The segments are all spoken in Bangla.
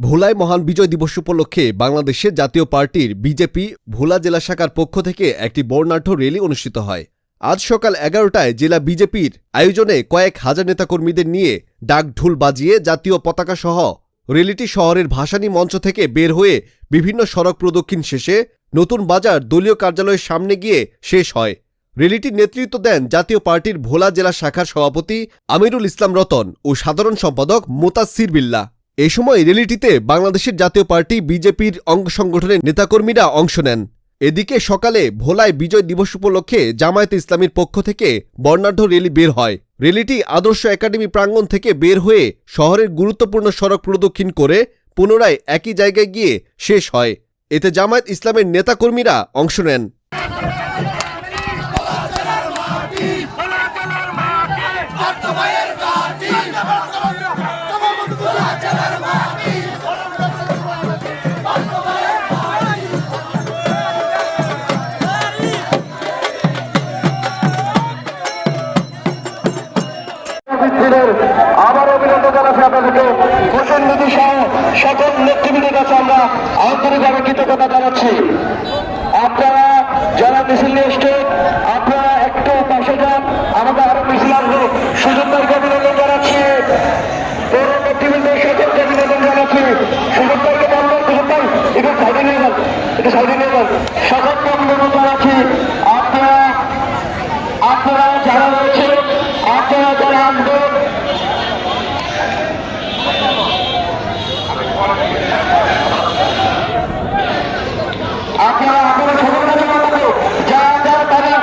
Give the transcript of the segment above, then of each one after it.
ভোলায় মহান বিজয় দিবস উপলক্ষে বাংলাদেশের জাতীয় পার্টির বিজেপি ভোলা জেলা শাখার পক্ষ থেকে একটি বর্ণাঢ্য র্যালি অনুষ্ঠিত হয়। আজ সকাল এগারোটায় জেলা বিজেপির আয়োজনে কয়েক হাজার নেতাকর্মীদের নিয়ে ডাক ঢোল বাজিয়ে জাতীয় পতাকা সহ র্যালিটি শহরের ভাসানী মঞ্চ থেকে বের হয়ে বিভিন্ন সড়ক প্রদক্ষিণ শেষে নতুন বাজার দলীয় কার্যালয়ের সামনে গিয়ে শেষ হয়। র্যালিটির নেতৃত্ব দেন জাতীয় পার্টির ভোলা জেলা শাখার সভাপতি আমিরুল ইসলাম রতন ও সাধারণ সম্পাদক মোতাসির বিল্লা এ সময় র্যালিটিতে বাংলাদেশের জাতীয় পার্টি বিজেপির অঙ্গ সংগঠনের নেতাকর্মীরা অংশ নেন। এদিকে সকালে ভোলায় বিজয় দিবস উপলক্ষে জামায়াতে ইসলামীর পক্ষ থেকে বর্ণাঢ্য র্যালি বের হয়। র্যালিটি আদর্শ একাডেমি প্রাঙ্গণ থেকে বের হয়ে শহরের গুরুত্বপূর্ণ সড়ক প্রদক্ষিণ করে পুনরায় একই জায়গায় গিয়ে শেষ হয়। এতে জামায়াত ইসলামের নেতাকর্মীরা অংশ নেন। কৃতজ্ঞতা জানাচ্ছি আপনারা যারা মিছিল নিয়ে আপনারা আপনারা সকলের মতো যা যার তারা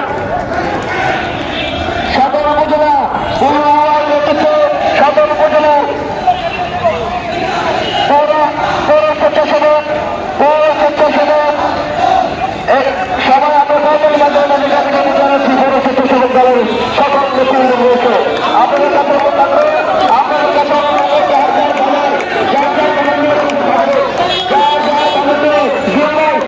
সদর উপজেলা, পুনরায় নেতৃত্ব সবাই আমরা সকল নেতৃবৃন্দ